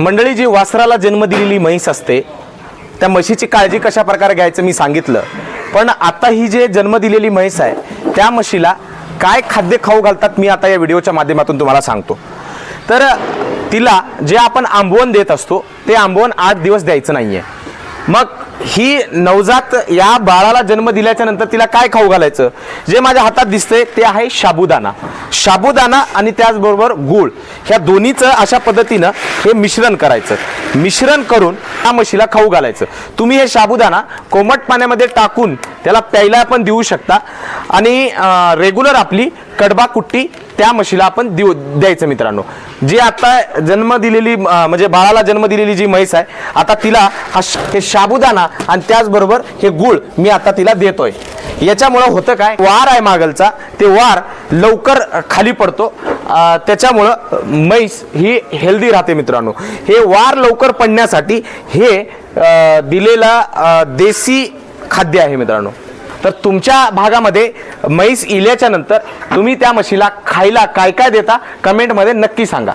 मंडळी जी वासराला जन्म दिलेली म्हैस असते त्या म्हशीची काळजी कशा प्रकारे घ्यायचं मी सांगितलं. पण आता ही जे जन्म दिलेली म्हैस आहे त्या म्हशीला काय खाद्य खाऊ घालतात मी आता या व्हिडिओच्या माध्यमातून तुम्हाला सांगतो. तर तिला जे आपण आंबवण देत असतो ते आंबवण आठ दिवस द्यायचं नाही आहे मग ही नवजात या बाळाला जन्म दिल्याच्या नंतर तिला काय खाऊ घालायचं? जे माझ्या हातात दिसतंय ते आहे शाबुदाना. शाबुदाना आणि त्याचबरोबर गूळ. ह्या दोन्हीचं अशा पद्धतीनं हे मिश्रण करायचं. मिश्रण करून त्या म्हशीला खाऊ घालायचं. तुम्ही हे शाबुदाना कोमट पाण्यामध्ये टाकून त्याला प्यायला पण देऊ शकता. आणि रेग्युलर आपली कडबा कुट्टी त्या म्हशीला आपण देऊ द्यायचं मित्रांनो. जी आता जन्म दिलेली म्हणजे बाळाला जन्म दिलेली जी म्हैस आहे आता तिला हा श- हे शाबुदाना आणि त्याचबरोबर हे गुळ मी आता तिला देतोय. याच्यामुळं होतं काय वार आहे मागलचा ते वार लवकर खाली पडतो. त्याच्यामुळं म्हैस ही हेल्दी राहते मित्रांनो. हे वार लवकर पडण्यासाठी हे दिलेला देसी खाद्य आहे मित्रांनो. तर तुमच्या भागामध्ये म्हैस इल्याच्या नंतर तुम्ही त्या म्हशीला खायला काय काय देता? कमेंटमध्ये नक्की सांगा.